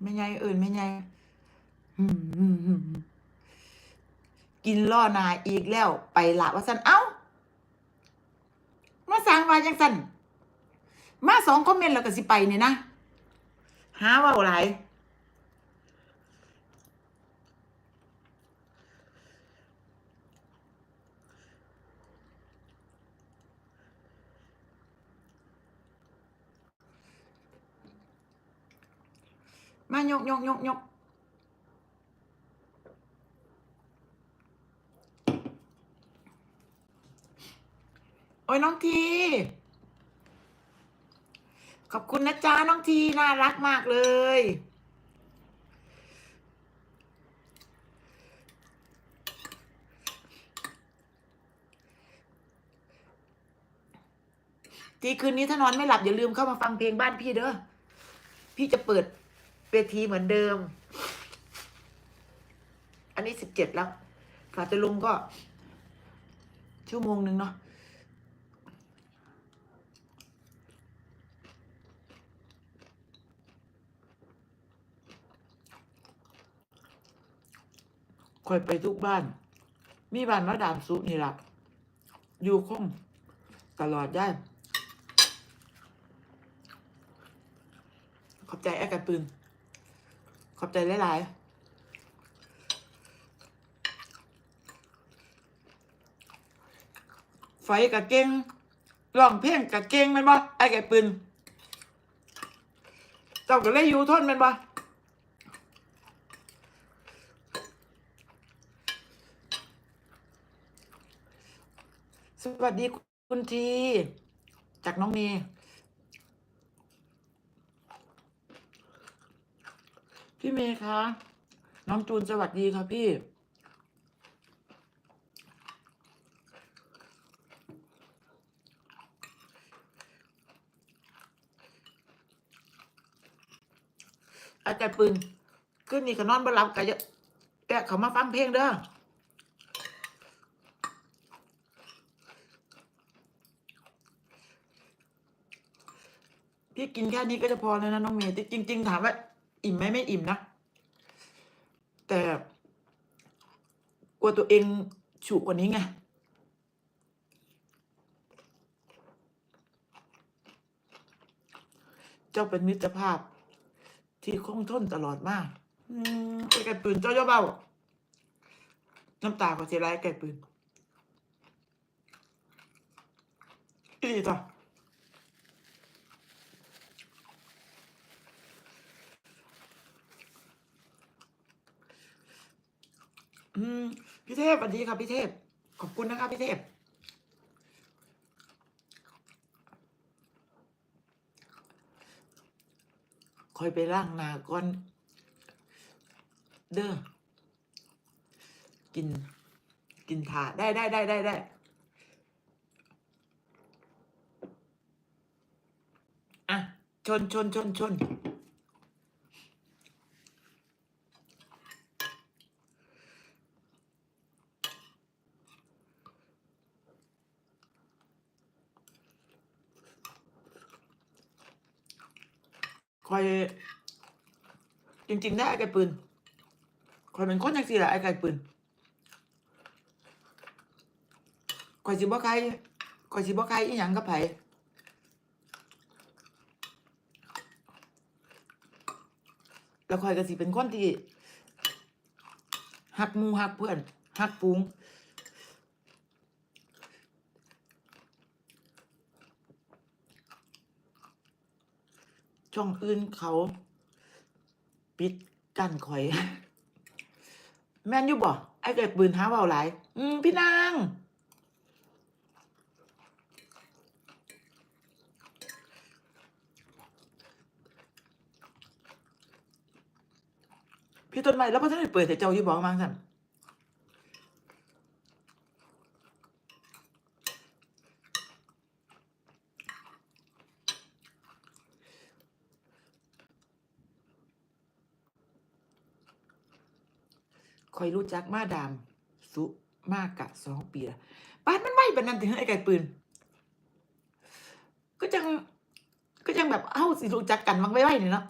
ไม่ไงเอิญไม่ไงกินล่อหนาอีกแล้ว ไปละว่าสันเอ้า มาสร้างวาจังสันมาสองคอมเมนต์แล้วก็สิไปเนี่ยนะหาว่าอะไร มายกยกยกยกโอ้ยน้องที ขอบคุณนะจ๊ะน้องทีน่ารักมากเลยทีคืนนี้ถ้านอนไม่หลับอย่าลืมเข้ามาฟังเพลงบ้านพี่เด้อ พี่จะเปิด เวทีเหมือนเดิม อันนี้สิบเจ็ดแล้วกว่าจะลงก็ ชั่วโมงหนึ่งเนาะคอยไปทุกบ้าน มีบ้านมาดามซุนี่ละอยู่คงตลอดได้ ขอบใจแอกันปืน ขอบใจหลายๆไฟกับเก่งร้องเพลงกับเก่งมันบ่ไอ้ไก่ปืนเจ้าก็เลยอยู่ทนมันบ่สวัสดีคุณที จากน้องเมย์ พี่เมย์คะ น้องจูนสวัสดีค่ะพี่ อาจารย์ปืนขึ้นนี่ก็นอนบ่หลับก็จะแต่เขามาฟังเพลงเด้อพี่กินแค่นี้ก็จะพอแล้วนะน้องเมย์จริง ๆ ถามว่า อิ่มไหมไม่อิ่มนะ แต่กลัวตัวเองฉุกว่านี้ไงเจ้าเป็นมิตรภาพ ที่คงทนตลอดมากอืมไอ้ไก่ปืนเจ้าเจ้าเบาน้ำตาก็เสียไรไก่ปืนอีดีต่อ อืมพี่เทพสวัสดีครับพี่เทพ ขอบคุณนะครับพี่เทพ คอยไปล่างนาก่อน เด้อ กิน กินถาได้ได้ได้ได้ได้อะ ชนชนชนชน คอยจริงๆได้ไอ้ไก่ปืนคอยเป็นคนจังสี่แหละไอ้ไก่ปืนคอยสิบ่ใครคอยสิบ่ใครอีหยังกับไผแล้วคอยก็สิเป็นคนที่หักมูหักเพื่อนหักฟูง ช่องอื่นเขา ปิดกั้นข่อย แม่นอยู่บ่ไอ้เกิดปืนหาเบาหลาย อืม พี่นางพี่ต้นไม้แล้วพ่อท่านได้เปิดแต่เจ้าอยู่บอกมังสั่น คอยรู้จักมาดาม สุมากกะสองปีละป้านมันไหวปานนั้นถึงไอ้ไก่ปืน ก็จัง ก็จังแบบเอ้าสิรู้จักกันมังไว้ไว้นี่เนาะ